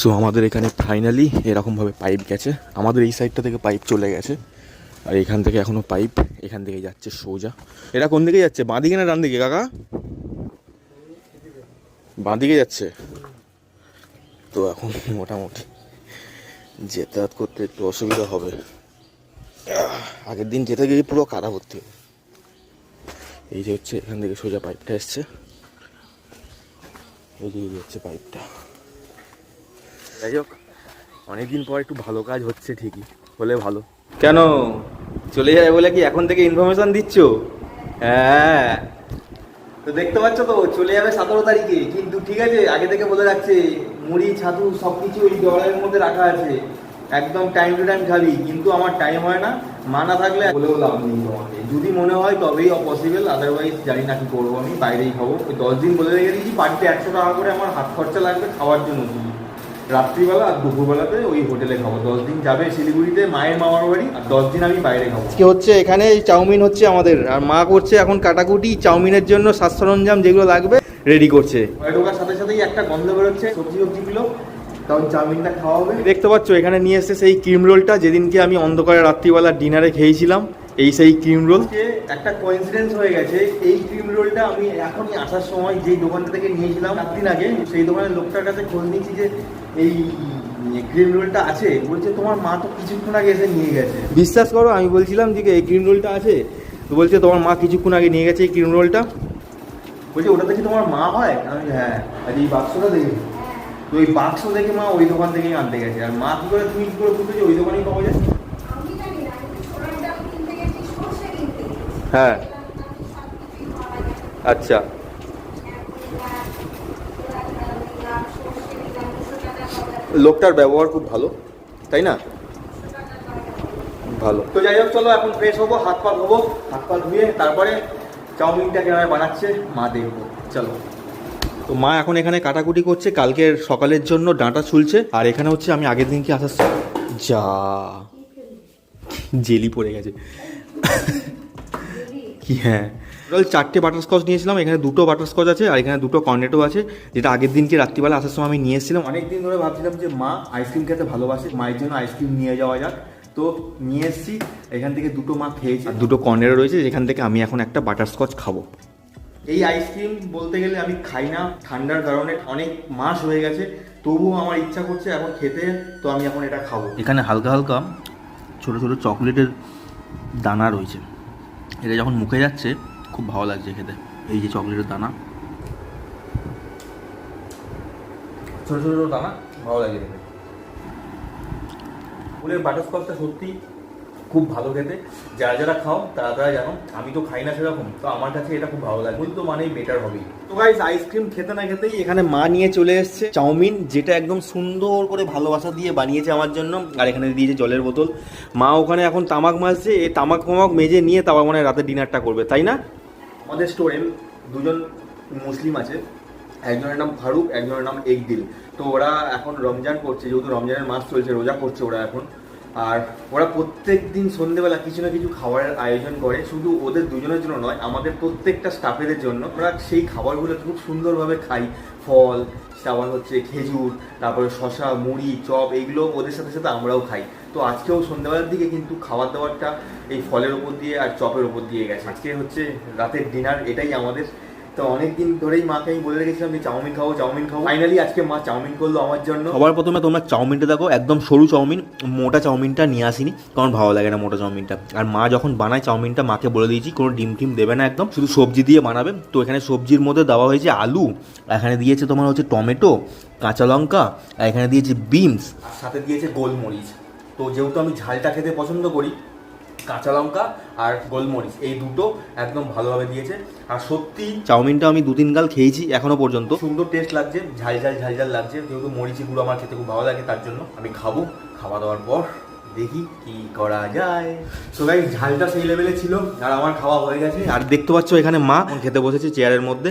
So আমাদের এখানে finally এরকমভাবে পাইপ গেছে। আমাদের এই সাইডটা থেকে পাইপ চলে গেছে। আর এখান থেকে এখনও পাইপ এখান থেকে যাচ্ছে সোজা। এটা কোন দিকে যাচ্ছে? বাঁ দিকে না ডান দিকে, কাকা? বাঁ দিকে যাচ্ছে। তো এখন মোটামুটি যাতায়াত করতে একটু অসুবিধা হবে। আগের দিন যেতে গিয়ে পুরো কাদা ভর্তি এই যে হচ্ছে এখান থেকে সোজা পাইপটা এসছে। এই যে হচ্ছে পাইপটা যাই হোক, অনেকদিন পর একটু ভালো কাজ হচ্ছে ঠিকই, হলে ভালো। কেন? চলে যাবে বলে কি এখন থেকে ইনফরমেশন দিচ্ছ? হ্যাঁ। তো দেখতে পাচ্ছ তো, চলে যাবে সতেরো তারিখে। কিন্তু ঠিক আছে, আগে থেকে বলে রাখছে, মুড়ি, ছাতু সব কিছু ওই ডলারের মধ্যে রাখা আছে। একদম টাইম টু টাইম খাবি, কিন্তু আমার টাইম হয় না। মানা থাকলে বলেও লাভ নেই তোমাকে। যদি মনে হয় তবেই অপসিবল আদারওয়াইজ জানি না কি করব আমি, বাইরেই খাব। দশ দিন বলে রেখে দিয়েছি বাড়িতে একশো টাকা করে আমার হাত খরচা লাগবে খাওয়ার জন্য রাত্রিবেলা আর দুপুরবেলাতে ওই হোটেলে খাব। দশ দিন যাবে শিলিগুড়িতে মায়ের মামার বাড়ি আর দশ দিন আমি বাইরে খাব। আজকে হচ্ছে এখানে চাউমিন হচ্ছে আমাদের। আর মা করছে এখন কাটাকুটি চাউমিনের জন্য সাজ সরঞ্জাম যেগুলো লাগবে রেডি করছে। ঢোকার সাথে সাথেই একটা গন্ধ বেরোচ্ছে সবজি সবজিগুলো চাউমিনটা খাওয়া হবে। দেখতে পাচ্ছ এখানে নিয়ে এসেছে সেই ক্রিম রোলটা যেদিনকে আমি অন্ধকারে রাত্রিবেলা ডিনারে খেয়েছিলাম। এই সেই ক্রিম রোল একটা কোইন্সিডেন্স হয়ে গেছে। এই ক্রিম রোলটা আমি এখনই আসার সময় যেই দোকানটা থেকে নিয়েছিলাম সাত দিন আগে সেই দোকানের লোকটার কাছে খোঁজ নিয়েছি যে এই ক্রিম রোলটা আছে। বলছে তোমার মা তো কিছুক্ষণ আগে এসে নিয়ে গেছে। বিশ্বাস করো আমি বলছিলাম যে এই ক্রিম রোলটা আছে। তো বলছে তোমার মা কিছুক্ষণ আগে নিয়ে গেছে এই ক্রিম রোলটা বলছে ওটা দেখি তোমার মা হয়? আমি হ্যাঁ আর এই বাক্সটা দেখি তো ওই বাক্স দেখে মা ওই দোকান থেকেই আনতে গেছে। আর মা কি করে তুমি কি করে বুঝতে যে ওই দোকানেই পাওয়া যায় আমি জানি না আমি ছোড়ার ডাল কিনতে গেছি সর্ষে কিনতে গেছি। হ্যাঁ। আচ্ছা। লোকটার ব্যবহার খুব ভালো, তাই না। ভালো। তো যাই হোক, চলো এখন ফ্রেশ হব, হাত পা ধোবো, হাত পা ধুয়ে তারপরে চাউমিনটা কেমন বানাচ্ছে, মা দেখব। চলো। তো মা এখন এখানে কাটাকুটি করছে, কালকের সকালের জন্য ডাঁটা ছুলছে, আর এখানে হচ্ছে আমি আগের দিনকে আসার যা। জেলি পড়ে গেছে। কি হ্যাঁ। টোটাল চারটে বাটারস্কচ নিয়েছিলাম, এখানে দুটো বাটারস্কচ আছে আর এখানে দুটো কর্নেটো আছে, যেটা আগের দিনকে রাত্রিবেলা আসার সময় আমি নিয়ে এসেছিলাম অনেক দিন ধরে ভাবছিলাম যে মা আইসক্রিম খেতে ভালোবাসে, মায়ের জন্য আইসক্রিম নিয়ে যাওয়া যাক। তো নিয়ে এসেছি, এখান থেকে দুটো মা খেয়েছি। আর দুটো কর্নেটো রয়েছে, যেখান থেকে আমি এখন একটা বাটারস্কচ খাব। এই আইসক্রিম বলতে গেলে আমি খাই না, ঠান্ডার কারণে অনেক মাস হয়ে গেছে, তবুও আমার ইচ্ছা করছে এখন খেতে, তো আমি এখন এটা খাব। এখানে হালকা হালকা ছোট ছোট চকলেটের দানা রয়েছে। এটা যখন মুখে যাচ্ছে, খুব ভালো লাগছে খেতে। এই যে চকলেটের দানা। ছোটো ছোটো দানা, ভালো লাগে খেতে। ফুলের বাটারস্কচটা সত্যি খুব ভালো খেতে। যারা যারা খাও, তারা তারা জানো, আমি তো খাই না সেরকম, তো আমার কাছে এটা খুব ভালো লাগে। তো মানে বেটার হবেই। তো আইসক্রিম খেতে না খেতেই এখানে মা নিয়ে চলে এসেছে চাউমিন, যেটা একদম সুন্দর করে ভালোবাসা দিয়ে বানিয়েছে আমার জন্য। আর এখানে দিয়েছে জলের বোতল। মা ওখানে এখন তামাক মাজছে এই তামাক ফামাক মেজে নিয়ে তারপর মানে রাতে ডিনারটা করবে, তাই না? আমাদের স্টোরে দুজন মুসলিম আছে। একজনের নাম ফারুক, একজনের নাম একদিল তো ওরা এখন রমজান করছে, যেহেতু রমজানের মাস চলছে, রোজা করছে ওরা এখন। আর ওরা প্রত্যেক দিন সন্ধেবেলা কিছু না কিছু খাবারের আয়োজন করে, শুধু ওদের দুজনের জন্য নয়, আমাদের প্রত্যেকটা স্টাফেদের জন্য। ওরা সেই খাবারগুলো খুব সুন্দরভাবে খাই ফল, তারপর হচ্ছে খেজুর, তারপরে শশা মুড়ি, চপ, এইগুলো ওদের সাথে সাথে আমরাও খাই। তো আজকেও সন্ধ্যাবেলার দিকে কিন্তু খাবার দাবারটা এই ফলের ওপর দিয়ে আর চপের ওপর দিয়ে গেছে। আজকে হচ্ছে রাতের ডিনার এটাই আমাদের তো অনেকদিন ধরেই মাকে আমি বলে রেখেছিলাম যে চাউমিন খাব চাউমিন খাব ফাইনালি আজকে মা চাউমিন করল আমার জন্য। সবার প্রথমে তোমরা চাউমিনটা দেখো একদম সরু চাউমিন মোটা চাউমিনটা নিয়ে আসিনি কারণ ভালো লাগে না মোটা চাউমিনটা। আর মা যখন বানায় চাউমিনটা মাকে বলে দিয়েছি কোনো ডিম টিম দেবে না একদম শুধু সবজি দিয়ে বানাবে। তো এখানে সবজির মধ্যে দেওয়া হয়েছে আলু এখানে দিয়েছে তোমার হচ্ছে টমেটো কাঁচা লঙ্কা আর এখানে দিয়েছে বিনস। আর সাথে দিয়েছে গোলমরিচ। তো যেহেতু আমি ঝালটা খেতে পছন্দ করি কাঁচা লঙ্কা আর গোলমরিচ এই দুটো একদম ভালোভাবে দিয়েছে। আর সত্যি চাউমিনটা আমি দু তিন গাল খেয়েছি এখনও পর্যন্ত। সুন্দর টেস্ট লাগছে ঝাল ঝাল ঝাল ঝাল লাগছে। যেহেতু মরিচি গুঁড়ো আমার খেতে খুব ভালো লাগে তার জন্য আমি খাব। খাওয়া দাওয়ার পর দেখি কি করা যায়। সো গাই ঝালটা সেই লেভেলে ছিল, আর আমার খাওয়া হয়ে গেছে। আর দেখতে পাচ্ছ এখানে মা খেতে বসেছে চেয়ারের মধ্যে।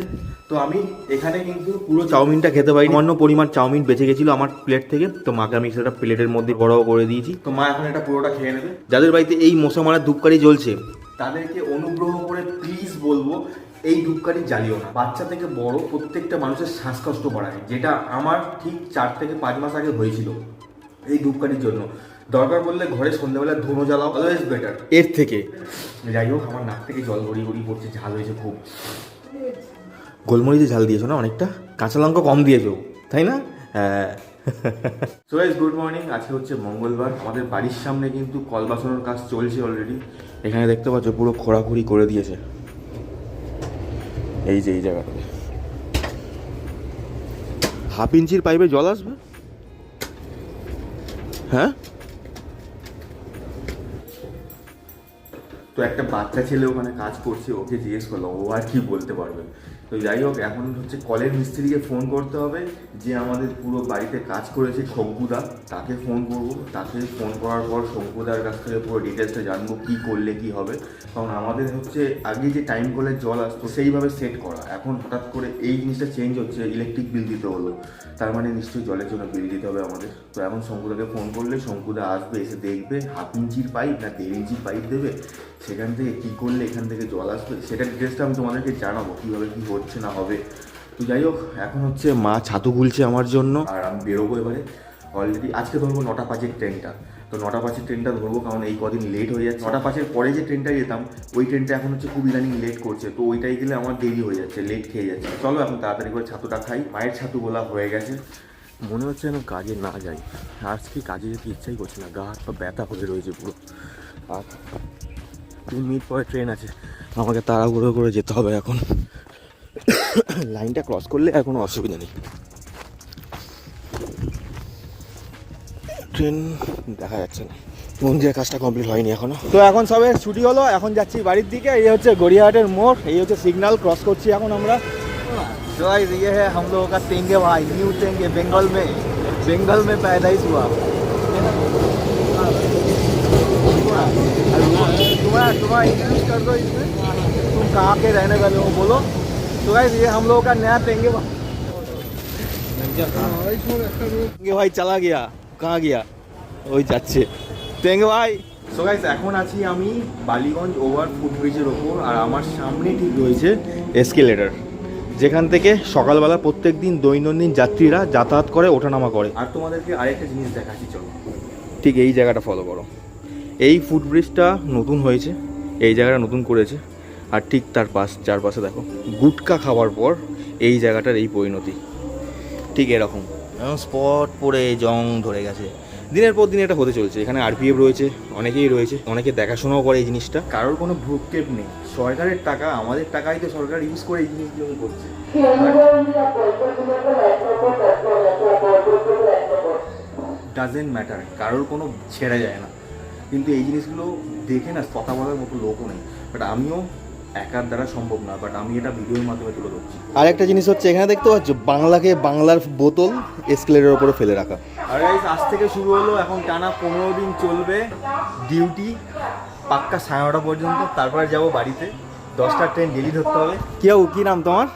তো আমি এখানে কিন্তু পুরো চাউমিনটা খেতে পারি অন্য পরিমাণ চাউমিন বেঁচে গেছিল আমার প্লেট থেকে। তো মাকে আমি সেটা প্লেটের মধ্যে বড় করে দিয়েছি। তো মা এখন এটা পুরোটা খেয়ে নেবে। যাদের বাড়িতে এই মশা মারার ধূপকারি জ্বলছে, তাদেরকে অনুগ্রহ করে প্লিজ বলব, এই ধূপকাঠি জ্বালিও না। বাচ্চা থেকে বড় প্রত্যেকটা মানুষের শ্বাসকষ্ট বাড়ায় যেটা আমার ঠিক চার থেকে পাঁচ মাস আগে হয়েছিল এই ধূপকাঠির জন্য। দরকার পড়লে ঘরে সন্ধ্যাবেলা ধুনো জ্বালাও অলওয়েজ বেটার এর থেকে। যাই হোক আমার নাক থেকে জল গড়িয়ে গড়িয়ে পড়ছে ঝাল হয়েছে খুব। গোলমরিচে ঝাল দিয়েছ না অনেকটা? কাঁচা লঙ্কা কম দিয়েছ তাই না? হ্যাঁ। সো গুড মর্নিং আজকে হচ্ছে মঙ্গলবার। আমাদের বাড়ির সামনে কিন্তু কল বাসানোর কাজ চলছে অলরেডি এখানে দেখতে পাচ্ছ পুরো খোঁড়াখুড়ি করে দিয়েছে। এই যে এই জায়গাটাতে হাফ ইঞ্চির পাইপে জল আসবে? হ্যাঁ? তো একটা বাচ্চা ছেলে ওখানে কাজ করছে, ওকে জিজ্ঞেস করল ও আর কি বলতে পারবে? তো যাই হোক, এখন হচ্ছে কলের মিস্ত্রিকে ফোন করতে হবে, যে আমাদের পুরো বাড়িতে কাজ করেছে শঙ্কুদা, তাকে ফোন করব। তাকে ফোন করার পর শঙ্কুদার কাছ থেকে পুরো ডিটেলসটা জানব কী করলে কি হবে। কারণ আমাদের হচ্ছে আগে যে টাইম কলের জল আসতো, সেইভাবে সেট করা। এখন হঠাৎ করে এই জিনিসটা চেঞ্জ হচ্ছে ইলেকট্রিক বিল দিতে হলো। তার মানে নিশ্চয়ই জলের জন্য বিল দিতে হবে আমাদের। তো এখন শঙ্কুদাকে ফোন করলে শঙ্কুদা আসবে, এসে দেখবে, হাফ ইঞ্চির পাইপ না দেড় ইঞ্চির পাইপ দেবে। সেখান থেকে কী করলে এখান থেকে জল আসবে সেটা ডিটেলসটা আমি তোমাদেরকে জানাব, কীভাবে কী হচ্ছে না হবে। তো যাই হোক, এখন হচ্ছে মা ছাতু গুলছে আমার জন্য। আর আমি বেরোবো এবারে। অলরেডি আজকে ধরবো নটা পাঁচের ট্রেনটা তো নটা পাঁচের ট্রেনটা ধরবো কারণ এই কদিন লেট হয়ে যাচ্ছে। নটা পাঁচের পরে যে ট্রেনটা যেতাম, ওই ট্রেনটা এখন হচ্ছে খুব ইদানিং লেট করছে। তো ওইটাই গেলে আমার দেরি হয়ে যাচ্ছে লেট খেয়ে যাচ্ছে। চলো এখন তাড়াতাড়ি করে ছাতুটা খাই। মায়ের ছাতু গোলা হয়ে গেছে। মনে হচ্ছে যেন কাজে না যাই। আজকে কাজে যেতে ইচ্ছাই করছে না। গা হাত পা ব্যথা হয়ে রয়েছে পুরো। আর তিন মিনিট পরে ট্রেন আছে। আমাকে তাড়াহুড়ো করে যেতে হবে এখন। লাইনটা ক্রস করলে আর কোনো অসুবিধা নেই ট্রেন দেখা যাচ্ছে না মন্দিরের কাজটা কমপ্লিট হয়নি এখনো তো এখন সবে ছুটি হলো এখন যাচ্ছি বাড়ির দিকে এই হচ্ছে গড়িয়াহাটের মোড় এই হচ্ছে সিগন্যাল ক্রস করছি এখন আমরা जो गाइस ये है हम लोगों का तेंगे भाई न्यू तेंगे बंगाल में बंगाल में पैदाइश हुआ तुम्हारा तुम्हारा इंट्रोड्यूस कर दो इसमें तुम कहाँ के रहने वाले हो बोलो तो गाइस ये हम लोगों का नया तेंगे भाई তেঙ্গে ভাই চালা গিয়া কাহা গিয়া ওই যাচ্ছে তেঙ্গে ভাই সো গাইস এখন আছি আমি বালিগঞ্জ ওভার ফুটব্রিজের ওপর আর আমার সামনে ঠিক রয়েছে এসকেলেটার যেখান থেকে সকালবেলা প্রত্যেক দিন দৈনন্দিন যাত্রীরা যাতায়াত করে ওঠানামা করে আর তোমাদেরকে আরেকটা জিনিস দেখাচ্ছি চলো ঠিক এই জায়গাটা ফলো করো এই ফুটব্রিজটা নতুন হয়েছে এই জায়গাটা নতুন করেছে আর ঠিক তার পাশ চারপাশে দেখো গুটকা খাওয়ার পর এই জায়গাটার এই পরিণতি। ঠিক এরকম। স্পট পরে জং ধরে গেছে। দিনের পর দিন এটা হতে চলছে। এখানে আরপিএফ রয়েছে অনেকেই রয়েছে অনেকে দেখাশোনাও করে এই জিনিসটা। কারোর কোনো ভ্রুক্ষেপ নেই। সরকারের টাকা আমাদের টাকাই তো সরকার ইউজ করে এই জিনিসগুলো করছে। ডাজেন্ট ম্যাটার কারোর কোনো ছেড়ে যায় না। কিন্তু এই জিনিসগুলো দেখে না কথা বলার মতো লোকও নেই। বাট আমিও একার দ্বারা সম্ভব না বাট আমি এটা ভিডিওর মাধ্যমে তুলে ধরছি। আর একটা জিনিস হচ্ছে এখানে দেখতে পাচ্ছ বাংলাকে বাংলার বোতল এসকেলেটার উপরে ফেলে রাখা। আর গাইস আজ থেকে শুরু হলো এখন টানা পনেরো দিন চলবে ডিউটি পাক্কা সাড়ে নটা পর্যন্ত তারপরে যাব বাড়িতে। দশটা ট্রেন ডেলি ধরতে হবে। কি বাবু কি নাম তোমার?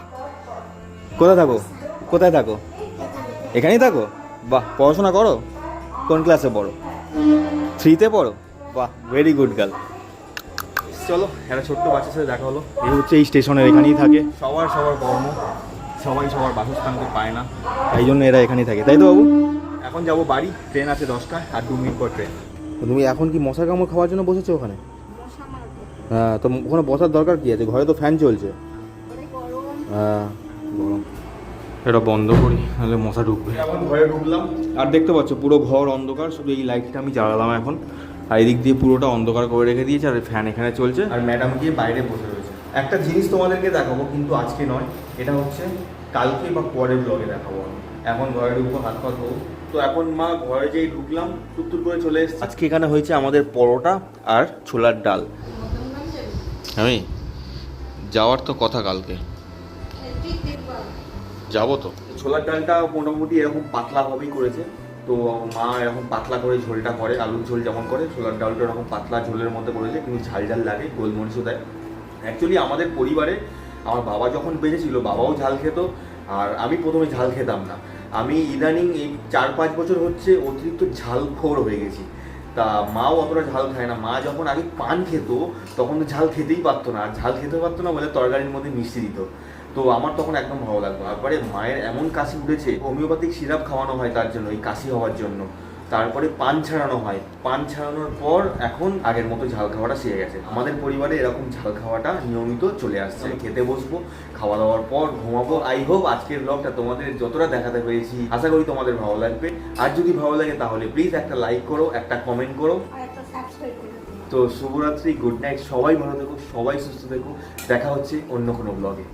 কোথায় থাকো? কোথায় থাকো? এখানেই থাকো? বাহ পড়াশোনা করো? কোন ক্লাসে পড়ো? থ্রিতে পড়ো? বাহ ভেরি গুড গার্ল চলো একটা ছোট্ট বাচ্চার সাথে দেখা হলো। এই হচ্ছে এই স্টেশনের এখানেই থাকে। সবার সবার কর্ম সবাই সবার বাসস্থানকে পায় না। তাই জন্য এরা এখানেই থাকে। তাই তো বাবু? এখন যাব বাড়ি ট্রেন আছে দশটা আর দু মিনিট পর ট্রেন। তুমি এখন কি মশার কামড় খাওয়ার জন্য বসেছো ওখানে? হ্যাঁ তো ওখানে বসার দরকার কি আছে? ঘরে তো ফ্যান চলছে। হ্যাঁ গরম। এটা বন্ধ করি নাহলে মশা ঢুকবে। এখন ঘরে ঢুকলাম। আর দেখতে পাচ্ছ পুরো ঘর অন্ধকার শুধু এই লাইটটা আমি জ্বালালাম এখন। আর এদিক দিয়ে পুরোটা অন্ধকার করে রেখে দিয়েছে আর ফ্যান এখানে চলছে। আর ম্যাডাম গিয়ে বাইরে বসে রয়েছে। একটা জিনিস তোমাদেরকে দেখাবো কিন্তু আজকে নয় এটা হচ্ছে কালকে বা পরের ব্লগে দেখাবো আমি। এখন ঘরে ঢুকবো হাত পা ধোবো। তো এখন মা ঘরে যেই ঢুকলাম টুকটুক করে চলে এসেছে। আজকে এখানে হয়েছে আমাদের পরোটা আর ছোলার ডাল। আমি যাওয়ার তো কথা কালকে। যাব তো। ছোলার ডালটা মোটামুটি এরকম পাতলাভাবেই করেছে। তো মা এরকম পাতলা করে ঝোলটা করে, আলুর ঝোল যেমন করে, ছোলার ডালটা এরকম পাতলা ঝোলের মধ্যে করেছে, কিন্তু ঝাল ঝাল লাগে, গোলমরিচও দেয়। অ্যাকচুয়ালি আমাদের পরিবারে আমার বাবা যখন বেঁচেছিল, বাবাও ঝাল খেত, আর আমি প্রথমে ঝাল খেতাম না। আমি ইদানিং এই চার পাঁচ বছর হচ্ছে অতিরিক্ত ঝাল খোর হয়ে গেছি। তা মাও অতটা ঝাল খায় না। মা যখন আগে পান খেত, তখন তো ঝাল খেতেই পারতো না। আর ঝাল খেতে পারতো না বলে তরকারির মধ্যে মিষ্টি দিত। তো আমার তখন একদম ভালো লাগতো তারপরে মায়ের এমন কাশি উঠেছে হোমিওপ্যাথিক সিরাপ খাওয়ানো হয় তার জন্য এই কাশি হওয়ার জন্য। তারপরে পান ছাড়ানো হয়। পান ছাড়ানোর পর এখন আগের মতো ঝাল খাওয়াটা শিখে গেছে। আমাদের পরিবারে এরকম ঝাল খাওয়াটা নিয়মিত চলে আসছে। আমি খেতে বসবো খাওয়া দাওয়ার পর ঘুমাবো। আই হোপ আজকের ব্লগটা তোমাদের যতটা দেখাতে পেরেছি আশা করি তোমাদের ভালো লাগবে। আর যদি ভালো লাগে তাহলে প্লিজ একটা লাইক করো একটা কমেন্ট করো। তো শুভরাত্রি গুড নাইট সবাই ভালো থেকো সবাই সুস্থ থেকো। দেখা হচ্ছে অন্য কোনো ব্লগে